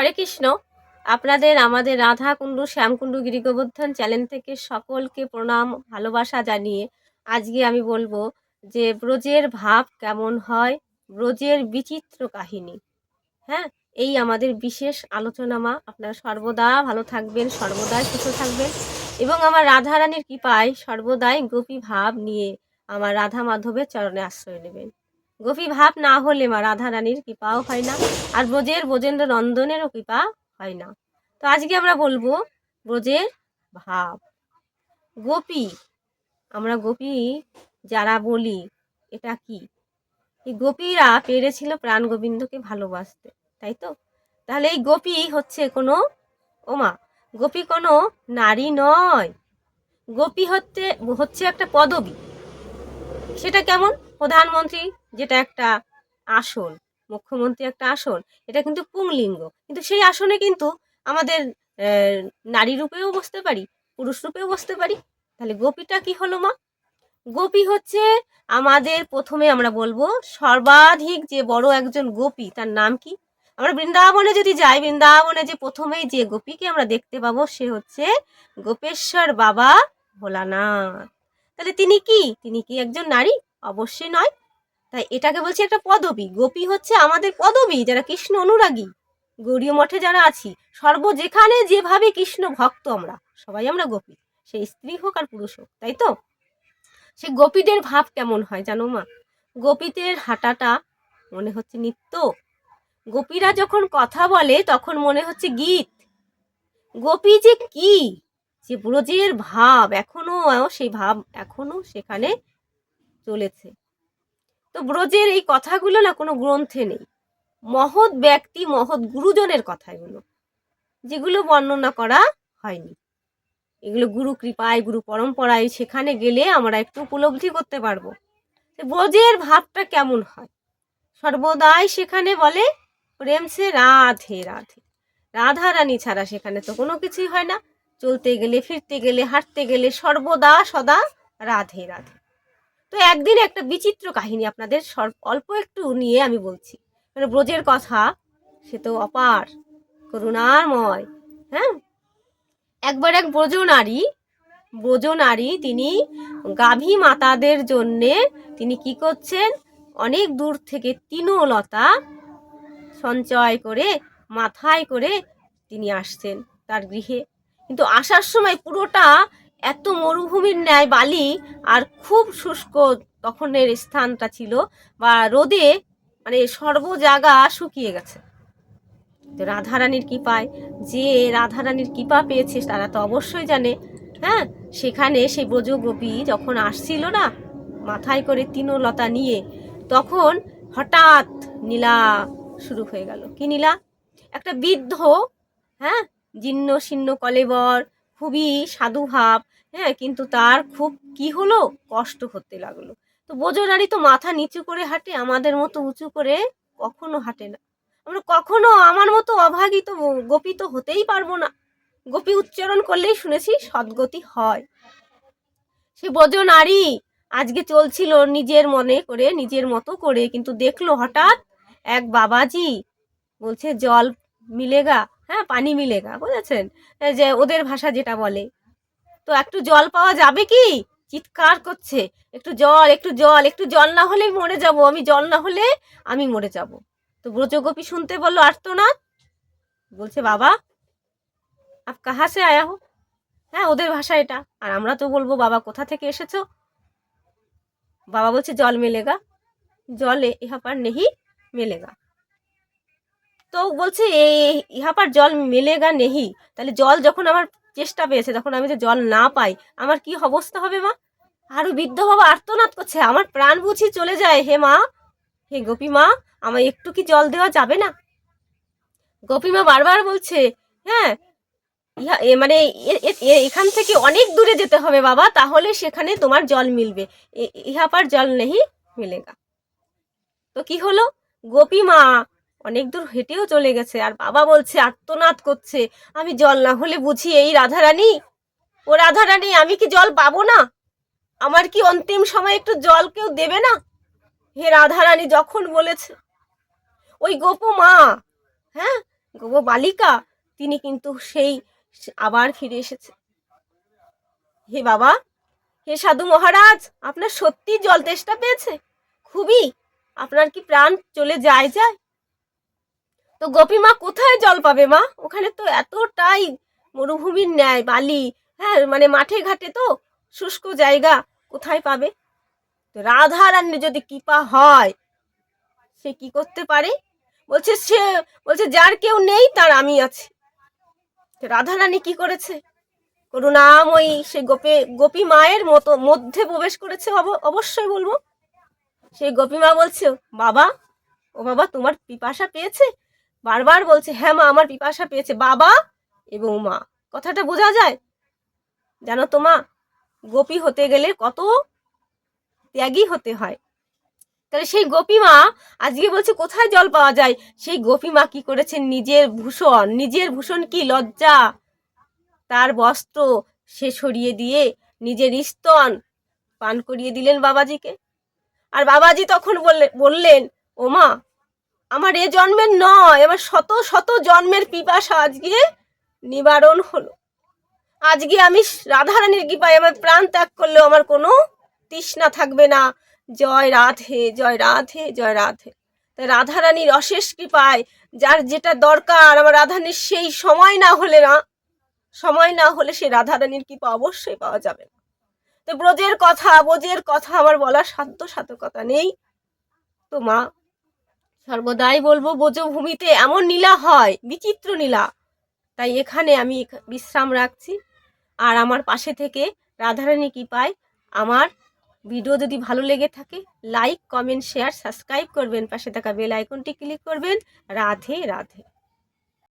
হরে কৃষ্ণ। আপনাদের, আমাদের রাধা কুণ্ডু শ্যামকুণ্ডু, গিরিগোবর্ধন চ্যানেল থেকে সকলকে প্রণাম, ভালোবাসা জানিয়ে আজকে আমি বলব যে ব্রজের ভাব কেমন হয়, ব্রজের বিচিত্র কাহিনী। হ্যাঁ এই আমাদের বিশেষ আলোচনা মা আপনারা সর্বদা ভালো থাকবেন, সর্বদাই সুস্থ থাকবেন এবং আমার রাধারানীর কৃপায় সর্বদাই গোপী ভাব নিয়ে আমার রাধা মাধবের চরণে আশ্রয় নেবেন। গোপী ভাব না হলে মা রাধা রানীর কৃপাও হয় না, আর ব্রজের ব্রজেন্দ্র নন্দনেরও কৃপা হয় না। তো আজকে আমরা বলব ব্রজের ভাব। গোপী, আমরা গোপী যারা বলি, এটা কি? এই গোপীরা পেরেছিল প্রাণ গোবিন্দকে ভালোবাসতে, তাই তো? তাহলে এই গোপী হচ্ছে কোনো ওমা গোপী কোনো নারী নয়। গোপী হচ্ছে হচ্ছে একটা পদবী। সেটা কেমন? প্রধানমন্ত্রী যেটা একটা আসন, মুখ্যমন্ত্রী একটা আসন, এটা কিন্তু পুংলিঙ্গ। কিন্তু সেই আসনে কিন্তু আমাদের নারী রূপেও বসতে পারি, পুরুষ রূপেও বসতে পারি। তাহলে গোপীটা কি হলো মা? গোপী হচ্ছে আমাদের প্রথমে আমরা বলব সর্বাধিক যে বড় একজন গোপী, তার নাম কি? আমরা বৃন্দাবনে যদি যাই, বৃন্দাবনে যে প্রথমেই যে গোপীকে আমরা দেখতে পাবো, সে হচ্ছে গোপেশ্বর বাবা ভোলানাথ। তাহলে তিনি কি? তিনি কি একজন নারী? অবশ্যই নয়। তাই এটাকে বলছি একটা পদবী। গোপী হচ্ছে আমাদের পদবী, যারা কৃষ্ণ অনুরাগী। গৌরীয় মঠে যারা আছি সর্ব যেখানে যেভাবে কৃষ্ণ ভক্ত আমরা, সবাই আমরা গোপী। সেই স্ত্রী হোক আর পুরুষ হোক, তাই তো? সে গোপীদের ভাব কেমন হয় জানো মা? গোপীদের হাঁটাটা মনে হচ্ছে নিত্য। গোপীরা যখন কথা বলে, তখন মনে হচ্ছে গীত। গোপী যে কি? যে ব্রজের ভাব, এখনও, সেই ভাব এখনও সেখানে চলেছে। তো ব্রজের এই কথাগুলো না কোনো গ্রন্থে নেই। মহৎ ব্যক্তি, মহৎ গুরুজনের কথা এগুলো যেগুলো বর্ণনা করা হয়নি। এগুলো গুরু কৃপায়, গুরু পরম্পরায় সেখানে গেলে আমরা একটু উপলব্ধি করতে পারব। ব্রজের ভাবটা কেমন হয়? সর্বদাই সেখানে বলে, প্রেম সে রাধে রাধে। রাধা রানী ছাড়া সেখানে তো কোনো কিছুই হয় না। চলতে গেলে, ফিরতে গেলে, হাঁটতে গেলে সর্বদা সদা রাধে রাধে। তো একদিন একটা বিচিত্র কাহিনী আপনাদের অল্প একটু নিয়ে আমি বলছি। মানে ব্রজের কথা, সে তো অপার, করুণাময় হ্যাঁ? একবার এক ব্রজ নারী ব্রজ নারী তিনি গাভী মাতাদের জন্যে তিনি কি করছেন? অনেক দূর থেকে তৃণলতা সঞ্চয় করে, মাথায় করে তিনি আসছেন তার গৃহে। কিন্তু আসার সময় পুরোটা এত মরুভূমির ন্যায় বালি আর খুব শুষ্ক তখনের স্থানটা ছিল বা রোদে মানে সর্ব জায়গা শুকিয়ে গেছে। তো রাধারানীর কৃপায়, যে রাধারানীর কৃপা পেয়েছে তারা তো অবশ্যই জানে। হ্যাঁ সেখানে সেই ব্রজগোপী যখন আসছিল না, মাথায় করে তৃণলতা নিয়ে, তখন হঠাৎ নীলা শুরু হয়ে গেল। কি নীলা? একটা বৃদ্ধ হ্যাঁ জীর্ণ শীর্ণ কলেবর খুবই সাধুভাব হ্যাঁ কিন্তু তার খুব কি হলো? কষ্ট হতে লাগল। তো বোজনারি তো মাথা নিচু করে হাঁটে, আমাদের মতো উঁচু করে কখনো হাঁটে না। আমরা কখনো আমার মতো অভাগী তো গোপী তো হতেই পারব না। গোপী উচ্চারণ করলেই শুনেছি সদ্গতি হয়। সে ব্রজ নারী, আজকে চলছিল নিজের মনে করে, নিজের মতো করে, কিন্তু দেখল হঠাৎ এক বাবাজি, বলছে, জল মিলেগা? হ্যাঁ পানি মিলেগা, বুঝেছেন? যে ওদের ভাষা যেটা বলে। তো একটু জল পাওয়া যাবে কি? চিৎকার করছে। একটু জল একটু জল একটু জল না হলে মরে যাব। আমি জল না হলে আমি মরে যাব। তো ব্রজগোপী শুনতে বলল আর্তনাদ বলছে, বাবা, আপ কাহা সে আয়া হো? হ্যাঁ ওদের ভাষা এটা। আর আমরা তো বলব, বাবা, কোথা থেকে এসেছ? বাবা বলছে, জল মেলেগা। জলে ইহা পার নেহি মেলেগা। তো বলছে ইহা পার জল মেলেগা নেহি? তাহলে জল যখন আমার চেষ্টা পেয়েছে, তখন আমি যে জল না পাই, আমার কি অবস্থা হবে মা? আরও বৃদ্ধ বাবা আর্তনাদ করছে, আমার প্রাণ বুঝি চলে যায়, হে মা? হে গোপী মা আমার একটু কি জল দেওয়া যাবে না? গোপীমা বারবার বলছে হ্যাঁ ইহা মানে এখান থেকে অনেক দূরে যেতে হবে বাবা, তাহলে সেখানে তোমার জল মিলবে। ইহা পার জল নেই মিলেগা। তো কি হলো? গোপীমা অনেক দূর হেঁটেও চলে গেছে। আর বাবা বলছে, আর্তনাদ করছে। আমি জল না হলে বুঝি এই রাধারানী? ও রাধারানী, আমি কি জল পাবো না? আমার কি অন্তিম সময় একটু জল কেউ দেবে না? হে রাধারানী, যখন বলেছে, ওই গোপ মা হ্যাঁ গোপ বালিকা, তিনি কিন্তু সেই আবার ফিরে এসেছে। হে বাবা, হে সাধু মহারাজ, আপনার সত্যি জল তেষ্টা পেয়েছে? খুবই। আপনার কি প্রাণ চলে যায় যায়? তো গোপীমা কোথায় জল পাবে মা? ওখানে তো এতটাই মরুভূমির ন্যায়, বালি হ্যাঁ মানে মাঠে ঘাটে তো শুষ্ক জায়গা, কোথায় পাবে? তো রাধা যদি কৃপা হয়, সে কি করতে পারে? বলছে সে, বলছে যার কেউ নেই, তার আমি আছি। রাধা রানী কি করেছে? করুণাময়ী সে গোপে, গোপী মায়ের মতো, মধ্যে প্রবেশ করেছে অব- অবশ্যই বলব। সেই গোপীমা বলছে, বাবা, ও বাবা, তোমার পিপাসা পেয়েছে? বারবার বলছে হ্যাঁ মা, আমার পিপাসা পেয়েছে। বাবা এবং মা। কথাটা বোঝা যায়? জানো তো মা, গোপী হতে গেলে কত ত্যাগী হতে হয়। তাহলে সেই গোপী মা আজকে বলছে, কোথায় জল পাওয়া যায়? সেই গোপীমা কি করেছেন নিজের ভূষণ নিজের ভূষণ কি? লজ্জা। তার বস্ত্র সে সরিয়ে দিয়ে নিজের স্তন পান করিয়ে দিলেন বাবাজিকে। আর বাবাজি তখন বললে, বললেন, ও মা আমার এ জন্মের নয় আমার শত শত জন্মের পিপাসা আজকে নিবারণ হলো। আজকে আমি রাধারানীর কৃপায় আমার প্রাণ ত্যাগ করলেও আমার কোনো তৃষ্ণা থাকবে না। জয় রাধে জয় রাধে জয় রাধে। তাই রাধারানীর অশেষ কৃপায় যার যেটা দরকার, আমার রাধারানীর সেই সময় না হলে না, সময় না হলে সে রাধারানীর কৃপা অবশ্যই পাওয়া যাবে না। তো ব্রজের কথা ব্রজের কথা আমার বলার সাধ্য সাধকতা নেই। তো মা সর্বদাই বলব বোজভূমিতে এমন নীলা হয়, বিচিত্র নীলা। তাই এখানে আমি বিশ্রাম রাখছি। আর আমার পাশে থেকে রাধারানী কৃপায় আমার ভিডিও যদি ভালো লেগে থাকে, লাইক, কমেন্ট, শেয়ার, সাবস্ক্রাইব করবেন। পাশে থাকা বেল আইকনটি ক্লিক করবেন। রাধে রাধে।